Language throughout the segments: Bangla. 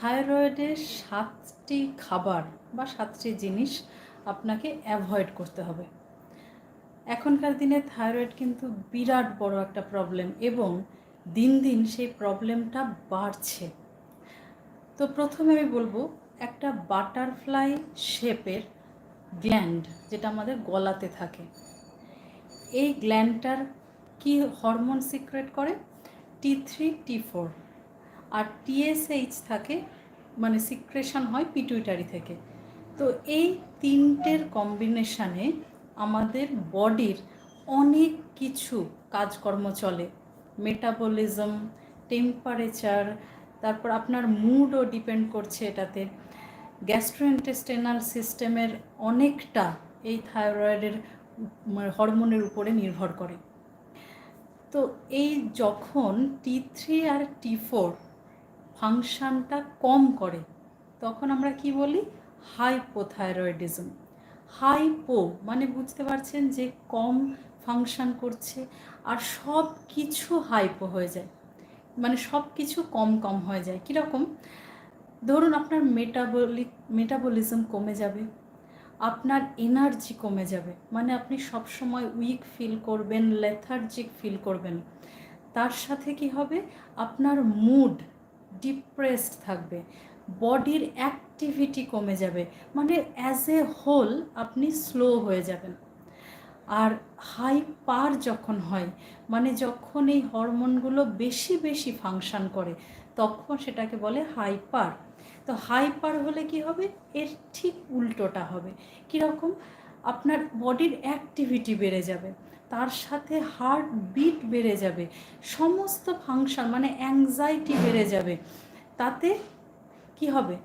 থাইরয়েডের সাতটি খাবার বা সাতটি জিনিস আপনাকে অ্যাভয়েড করতে হবে। এখনকার দিনে থাইরয়েড কিন্তু বিরাট বড় একটা প্রবলেম এবং দিন দিন সেই প্রবলেমটা বাড়ছে। তো প্রথমে আমি বলব, একটা বাটারফ্লাই শেপের গ্ল্যান্ড যেটা আমাদের গলাতে থাকে। এই গ্ল্যান্ডটার কি হরমোন সিক্রেট করে? T three, T four. আর টিএসএইচ থাকে মানে সিক্রেশন হয় পিটুইটারি থেকে। তো এই তিনটের কম্বিনেশানে আমাদের বডির অনেক কিছু কাজকর্ম চলে। মেটাবলিজম টেম্পারেচার তারপর আপনার মুডও ডিপেন্ড করছে এটাতে। গ্যাস্ট্রোইন্টেস্টেনাল সিস্টেমের অনেকটা এই থাইরয়েডের হরমোনের উপরে নির্ভর করে। তো এই যখন টি থ্রি আর টি ফোর ফাংশানটা কম করে, তখন আমরা কি বলি? হাইপোথাইরয়েডিজম। হাইপো মানে বুঝতে পারছেন যে কম ফাংশান করছে আর সব কিছু হাইপো হয়ে যায়। মানে সব কিছু কম কম হয়ে যায়। কীরকম? ধরুন আপনার মেটাবলিক মেটাবলিজম কমে যাবে, আপনার এনার্জি কমে যাবে মানে আপনি সব সময় উইক ফিল করবেন লেথার্জিক ফিল করবেন। তার সাথে কি হবে? আপনার মুড ডিপ্রেসড থাকবে বডির অ্যাক্টিভিটি কমে যাবে মানে অ্যাজ এ হোল আপনি স্লো হয়ে যাবেন। আর হাই পার যখন হয় মানে যখন এই হরমোনগুলো বেশি বেশি ফাংশন করে, তখন সেটাকে বলে হাই পার তো হাই পার হলে কি হবে? এর ঠিক উল্টোটা হবে। কীরকম? আপনার বডির অ্যাক্টিভিটি বেড়ে যাবে। তার সাথে হার্ট বিট বেড়ে যাবে। সমস্ত ফাংশন মানে অ্যাংজাইটি বেড়ে যাবে। তাতে কি হবে?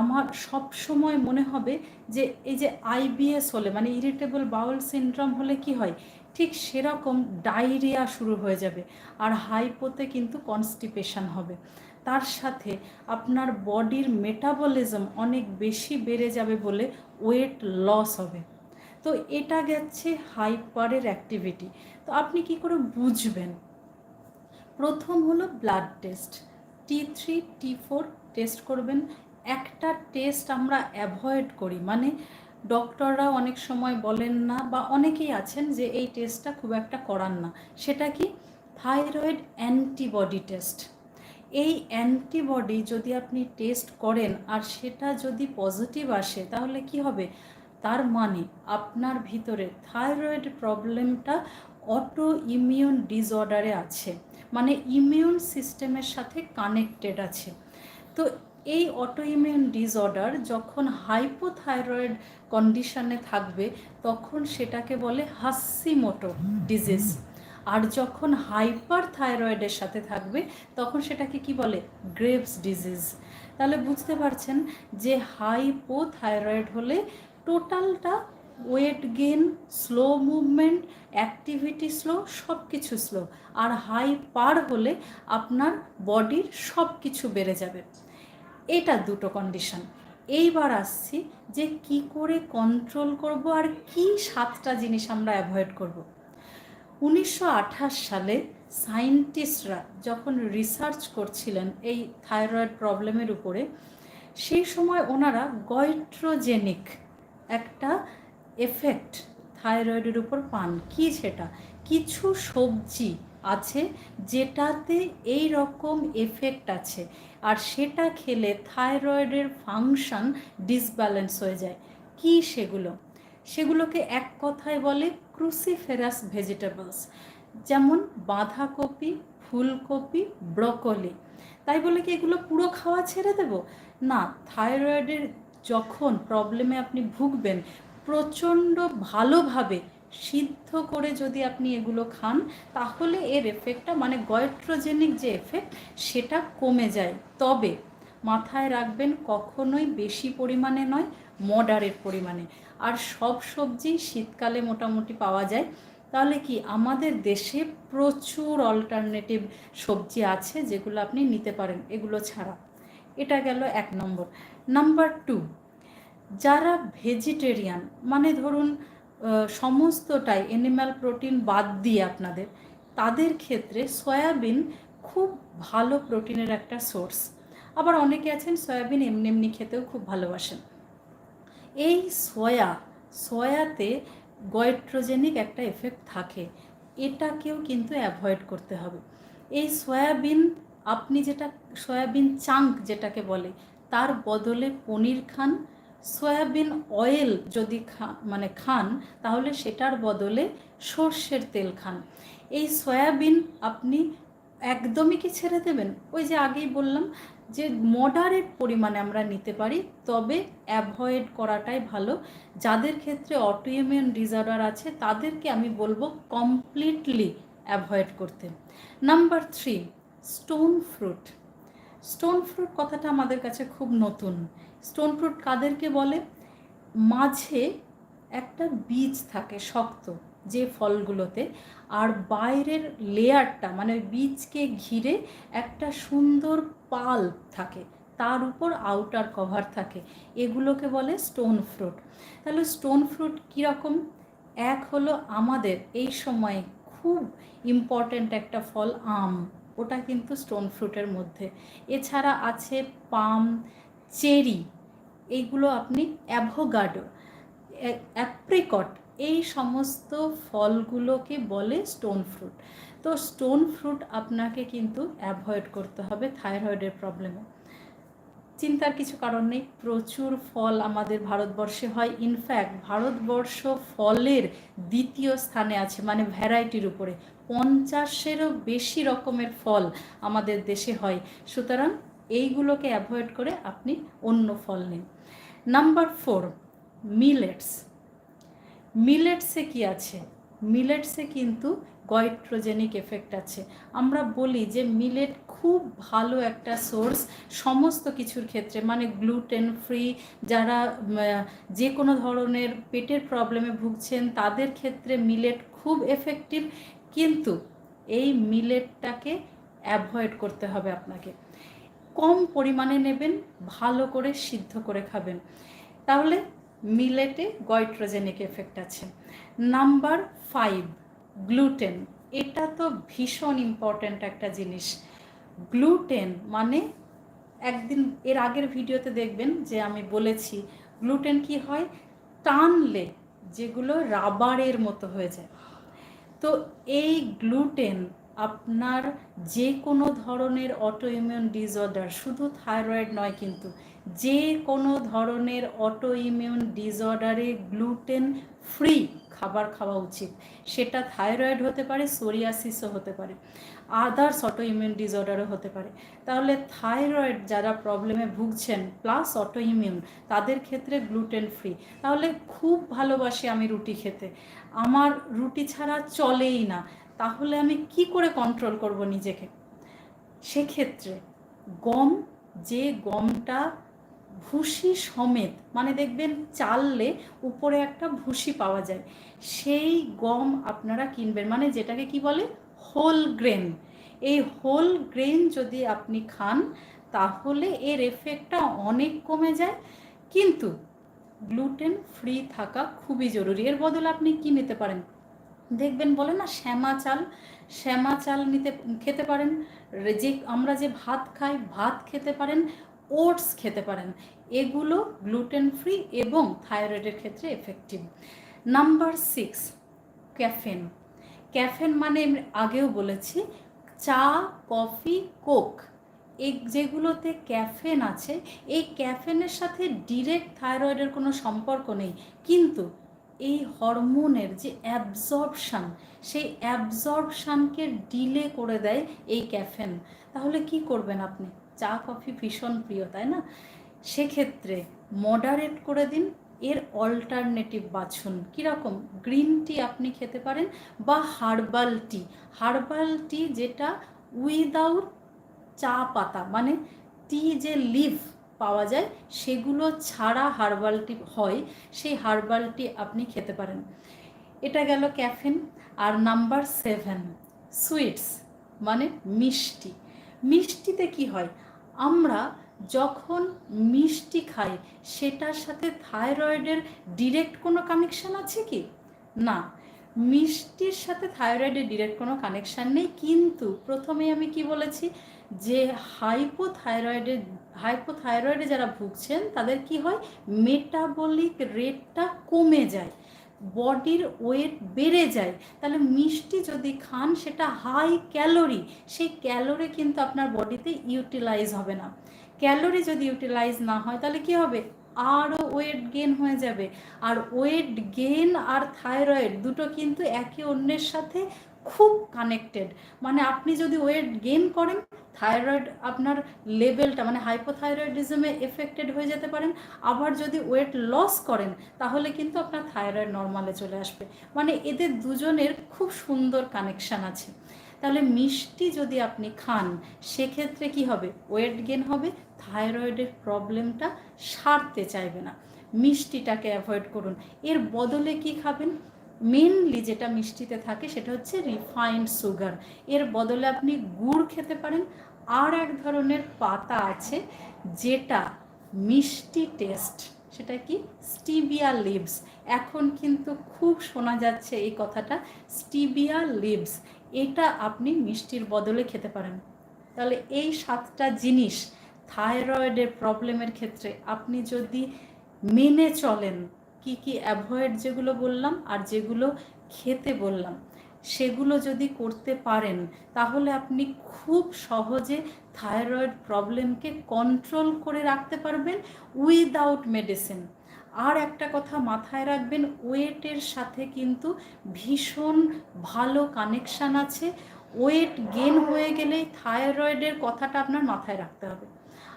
আমার সব সময় মনে হবে যে, এই যে আইবিএস হলে মানে ইরিটেবল বাউল সিনড্রোম হলে কি হয়? ঠিক সেরকম ডায়রিয়া শুরু হয়ে যাবে আর হাইপোতে কিন্তু কনস্টিপেশন হবে। তার সাথে আপনার বডির মেটাবলিজম অনেক বেশি বেড়ে যাবে বলে ওয়েট লস হবে। তো এটা গেছে হাইপারের অ্যাক্টিভিটি। তো আপনি কি করে বুঝবেন? প্রথম হলো blood test. T three T four test করবেন। একটা টেস্ট আমরা অ্যাভয়েড করি। মানে ডক্টররা অনেক সময় বলেন না বা অনেকেই আছেন যে এই টেস্টটা খুব একটা করান না। সেটা কি? Thyroid antibody test. এই অ্যান্টিবডি যদি আপনি টেস্ট করেন আর সেটা যদি পজিটিভ আসে, তাহলে কি হবে? তার মানে আপনার ভিতরে থাইরয়েড প্রবলেমটা অটো ইমিউন ডিসঅর্ডারে আছে মানে ইমিউন সিস্টেমের সাথে কানেক্টেড আছে। তো এই অটো ইমিউন ডিসঅর্ডার যখন হাইপোথাইরয়েড কন্ডিশনে থাকবে, তখন সেটাকে বলে হাসিমোটো ডিজিজ আর যখন হাইপার থাইরয়েডের সাথে থাকবে, তখন সেটাকে কি বলে? গ্রেভস ডিজিজ তাহলে বুঝতে পারছেন যে হাইপোথাইরয়েড হলে টোটালটা weight gain slow movement, activity slow সব কিছু স্লো। আর হাই পার হলে আপনার বডির সব কিছু বেড়ে যাবে। এটা দুটো কন্ডিশন। এইবার আসছি যে কি করে কন্ট্রোল করব আর কি সাতটা জিনিস আমরা অ্যাভয়েড করব। উনিশশো আঠাশ সালে সায়েন্টিস্টরা যখন রিসার্চ করছিলেন এই থাইরয়েড প্রবলেমের উপরে, সেই সময় ওনারা গয়ট্রোজেনিক একটা এফেক্ট থাইরয়েডের উপর পান। কি সেটা? কিছু সবজি আছে যেটাতে এই রকম এফেক্ট আছে। আর সেটা খেলে থাইরয়েডের ফাংশন ডিসব্যালেন্স হয়ে যায়। কি সেগুলো? সেগুলোকে এক কথায় বলে ক্রুসিফেরাস ভেজিটেবলস যেমন বাঁধাকপি, ফুলকপি ব্রকলি তাই বলে কি এগুলো পুরো খাওয়া ছেড়ে দেব? না থাইরয়েডের যখন প্রবলেমে আপনি ভুগবেন, প্রচণ্ড ভালোভাবে সিদ্ধ করে যদি আপনি এগুলো খান, তাহলে এর এফেক্টটা মানে গয়েট্রোজেনিক যে এফেক্ট সেটা কমে যায়। তবে মাথায় রাখবেন, কখনোই বেশি পরিমাণে নয় মডারেট পরিমাণে। আর সব সবজি শীতকালে মোটামুটি পাওয়া যায়। তাহলে কি আমাদের দেশে প্রচুর অল্টারনেটিভ সবজি আছে যেগুলো আপনি নিতে পারেন, এগুলো ছাড়া। এটা গেল এক নম্বর। নাম্বার টু যারা ভেজিটেরিয়ান মানে ধরুন সমস্তটাই অ্যানিম্যাল প্রোটিন বাদ দিয়ে আপনাদের, তাদের ক্ষেত্রে সয়াবিন খুব ভালো প্রোটিনের একটা সোর্স আবার অনেকে আছেন সয়াবিন এমনি এমনি খেতেও খুব ভালোবাসেন। এই সয়া সয়াতে গয়েট্রোজেনিক একটা এফেক্ট থাকে। এটাকেও কিন্তু অ্যাভয়েড করতে হবে। এই সয়াবিন আপনি যেটা সয়াবিন চাঙ্ক যেটাকে বলে, তার বদলে পনির খান, সয়াবিন অয়েল যদি খা মানে খান, তাহলে সেটার বদলে সর্ষের তেল খান। এই সয়াবিন আপনি একদমই কি ছেড়ে দেবেন? ওই যে আগেই বললাম যে মডারেট পরিমাণে আমরা নিতে পারি, তবে অ্যাভয়েড করাটাই ভালো। যাদের ক্ষেত্রে অটোইমিউন ডিসঅর্ডার আছে, তাদেরকে আমি বলব কমপ্লিটলি অ্যাভয়েড করতে। Number three stone fruit. Stone fruit কথাটা আমাদের কাছে খুব নতুন। স্টোন ফ্রুট কাদেরকে বলে? মাঝে একটা বীজ থাকে শক্ত যে ফলগুলোতে, আর বাইরের লেয়ারটা মানে বীজকে ঘিরে একটা সুন্দর পাল থাকে, তার উপর আউটার কভার থাকে, এগুলোকে বলে স্টোন ফ্রুট। তাহলে স্টোন ফ্রুট কীরকম? এক হলো আমাদের এই সময়ে খুব ইম্পর্ট্যান্ট একটা ফল আম। ওটা কিন্তু স্টোন ফ্রুটের মধ্যে। এছাড়া আছে পাম, চেরি এইগুলো আপনি অ্যাভোগাডো অ্যাপ্রিকট, এই সমস্ত ফলগুলোকে বলে স্টোন ফ্রুট তো স্টোন ফ্রুট আপনাকে কিন্তু অ্যাভয়েড করতে হবে থাইরয়েডের প্রবলেমে চিন্তার কিছু কারণ নেই, প্রচুর ফল আমাদের ভারতবর্ষে হয়। ইনফ্যাক্ট ভারতবর্ষ ফলের দ্বিতীয় স্থানে আছে মানে ভ্যারাইটির উপরে। পঞ্চাশেরও বেশি রকমের ফল আমাদের দেশে হয়। সুতরাং এইগুলোকে অ্যাভয়েড করে আপনি অন্য ফল নিন। নাম্বার ফোর মিলেটস মিলেটসে কি আছে? মিলেটসে কিন্তু গয়েট্রোজেনিক এফেক্ট আছে। আমরা বলি যে মিলেট খুব ভালো একটা সোর্স সমস্ত কিছুর ক্ষেত্রে মানে গ্লুটেন ফ্রি যারা যে কোনো ধরনের পেটের প্রবলেমে ভুগছেন, তাদের ক্ষেত্রে মিলেট খুব এফেক্টিভ কিন্তু এই মিলেটটাকে অ্যাভয়েড করতে হবে আপনাকে। কম পরিমাণে নেবেন, ভালো করে সিদ্ধ করে খাবেন। তাহলে মিলেটে গয়ট্রোজেনিক এফেক্ট আছে। নাম্বার ফাইভ গ্লুটেন এটা তো ভীষণ ইম্পর্ট্যান্ট একটা জিনিস। গ্লুটেন মানে একদিন, এর আগের ভিডিওতে দেখবেন যে আমি বলেছি গ্লুটেন কি হয়? টানলে যেগুলো রাবারের মতো হয়ে যায়। তো এই গ্লুটেন আপনার যে কোনো ধরনের অটোইমিউন ডিসঅর্ডার শুধু থাইরয়েড নয় কিন্তু যে কোনো ধরনের অটোইমিউন ডিসঅর্ডারে গ্লুটেন ফ্রি খাবার খাওয়া উচিত। সেটা থাইরয়েড হতে পারে সোরিয়াসিসও হতে পারে। আদার্স অটো ইমিউন ডিসঅর্ডারও হতে পারে। তাহলে থাইরয়েড যারা প্রবলেমে ভুগছেন প্লাস অটো ইমিউন তাদের ক্ষেত্রে গ্লুটেন ফ্রি তাহলে খুব ভালোবাসি আমি রুটি খেতে। আমার রুটি ছাড়া চলেই না। তাহলে আমি কি করে কন্ট্রোল করব নিজেকে? সেক্ষেত্রে গম, যে গমটা ভুসি সমেত মানে দেখবেন চাললে উপরে একটা ভুসি পাওয়া যায়। সেই গম আপনারা কিনবেন। মানে যেটাকে কি বলে? Whole grain. এই হোল গ্রেন যদি আপনি খান, তাহলে এর এফেক্টটা অনেক কমে যায়। কিন্তু গ্লুটেন ফ্রি থাকা খুবই জরুরি। এর বদলে আপনি কি নিতে পারেন? দেখবেন বলে না, শ্যামা চাল। শ্যামা চাল নিতে, খেতে পারেন। যে, আমরা যে ভাত খাই, ভাত খেতে পারেন, ওটস খেতে পারেন। এগুলো গ্লুটেন ফ্রি এবং থাইরয়েডের ক্ষেত্রে effective. Number six, caffeine. Caffeine মানে আগেও বলেছি, চা, কফি, কোক, এই যেগুলোতে ক্যাফেন আছে, এই ক্যাফেনের সাথে ডিরেক্ট থাইরয়েডের কোনো সম্পর্ক নেই, কিন্তু এই হরমোনের যে অ্যাবজর্বশান সেই অ্যাবজর্বশানকে ডিলে করে দেয় এই ক্যাফেন। তাহলে কি করবেন আপনি? চা, কফি ভীষণ প্রিয়, তাই না? সেক্ষেত্রে মডারেট করে দিন এর অল্টারনেটিভ বাছুন। কীরকম? গ্রিন টি আপনি খেতে পারেন বা হার্বাল টি হার্বাল টি যেটা উইদাউট চা পাতা মানে টি যে লিভ পাওয়া যায়, সেগুলো ছাড়া হার্বাল টি হয়, সেই হার্বাল টি আপনি খেতে পারেন। এটা গেল ক্যাফেন আর নাম্বার সেভেন সুইটস মানে মিষ্টি। মিষ্টিতে কি হয়? আমরা যখন মিষ্টি খাই সেটার সাথে থাইরয়েডের ডিরেক্ট কোনো কানেকশান আছে কি? না। মিষ্টির সাথে থাইরয়েডের ডিরেক্ট কোনো কানেকশান নেই, কিন্তু প্রথমে আমি কি বলেছি যে হাইপোথাইরয়েডে হাইপোথাইরয়েডে যারা ভুগছেন, তাদের কি হয়? মেটাবলিক রেটটা কমে যায়, বডির ওয়েট বেড়ে যায়। তাহলে মিষ্টি যদি খান, সেটা হাই ক্যালোরি সেই ক্যালোরি কিন্তু আপনার বডিতে ইউটিলাইজ হবে না। ক্যালোরি যদি ইউটিলাইজ না হয়, তাহলে কি হবে? আরও ওয়েট গেন হয়ে যাবে। আর ওয়েট গেন আর থাইরয়েড দুটো কিন্তু একে অন্যের সাথে খুব কানেক্টেড। মানে আপনি যদি ওয়েট গেন করেন, থাইরয়েড আপনার লেভেলটা মানে হাইপোথাইরয়েডিজমে এফেক্টেড হয়ে যেতে পারেন। আবার যদি ওয়েট লস করেন, তাহলে কিন্তু আপনার থাইরয়েড নর্মালে চলে আসবে। মানে এদের দুজনের খুব সুন্দর কানেকশান আছে। তাহলে মিষ্টি যদি আপনি খান, সেক্ষেত্রে কি হবে? ওয়েট গেন হবে থাইরয়েডের প্রবলেমটা সারতে চাইবে না। মিষ্টিটাকে অ্যাভয়েড করুন। এর বদলে কি খাবেন? মেনলি যেটা মিষ্টিতে থাকে সেটা হচ্ছে রিফাইন্ড সুগার। এর বদলে আপনি গুড় খেতে পারেন। আর এক ধরনের পাতা আছে যেটা মিষ্টি টেস্ট, সেটা কি? Stevia leaves. এখন কিন্তু খুব শোনা যাচ্ছে এই কথাটা, স্টিবিয়া লিভস। এটা আপনি মিষ্টির বদলে খেতে পারেন। তাহলে এই সাতটা জিনিস থাইরয়েডের প্রবলেমের ক্ষেত্রে আপনি যদি মেনে চলেন কি কি অ্যাভয়েড যেগুলো বললাম আর যেগুলো খেতে বললাম, সেগুলো যদি করতে পারেন, তাহলে আপনি খুব সহজে থাইরয়েড প্রবলেমকে কন্ট্রোল করে রাখতে পারবেন উইদাউট মেডিসিন আর একটা কথা মাথায় রাখবেন ওয়েটের সাথে কিন্তু ভীষণ ভালো কানেকশান আছে। ওয়েট গেন হয়ে গেলেই থাইরয়েডের কথাটা আপনার মাথায় রাখতে হবে।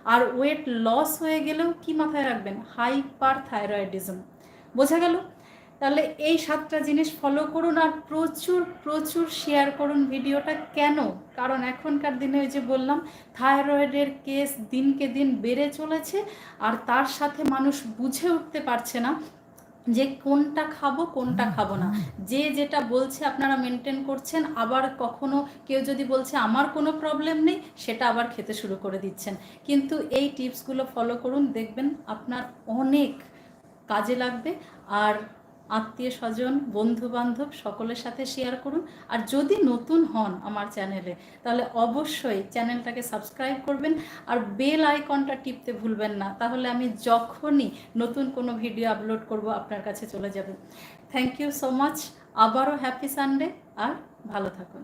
আর ওয়েট লস হয়ে গেলেও কি মাথায় রাখবেন? হাইপার থাইরয়েডিজম বোঝা গেল? তাহলে এই সাতটা জিনিস ফলো করুন আর প্রচুর প্রচুর শেয়ার করুন ভিডিওটা। কেন? কারণ এখনকার দিনে ওই যে বললাম থাইরয়েডের কেস দিনকে দিন বেড়ে চলেছে আর তার সাথে মানুষ বুঝে উঠতে পারছে না যে কোনটা খাব কোনটা খাব না। যে যেটা বলছে আপনারা মেনটেন করছেন আবার কখনো কেউ যদি বলছে আমার কোনো প্রবলেম নেই সেটা আবার খেতে শুরু করে দিচ্ছেন। কিন্তু এই টিপসগুলো ফলো করুন দেখবেন আপনার অনেক কাজে লাগবে। আর আত্মীয় স্বজন বন্ধু বান্ধব সকলের সাথে শেয়ার করুন। আর যদি নতুন হন আমার চ্যানেলে তাহলে অবশ্যই চ্যানেলটাকে সাবস্ক্রাইব করবেন আর বেল আইকনটা টিপতে ভুলবেন না। তাহলে আমি যখনই নতুন কোনো ভিডিও আপলোড করব, আপনার কাছে চলে যাবে। থ্যাংক ইউ সো মাচ আবারও হ্যাপি সানডে আর ভালো থাকুন।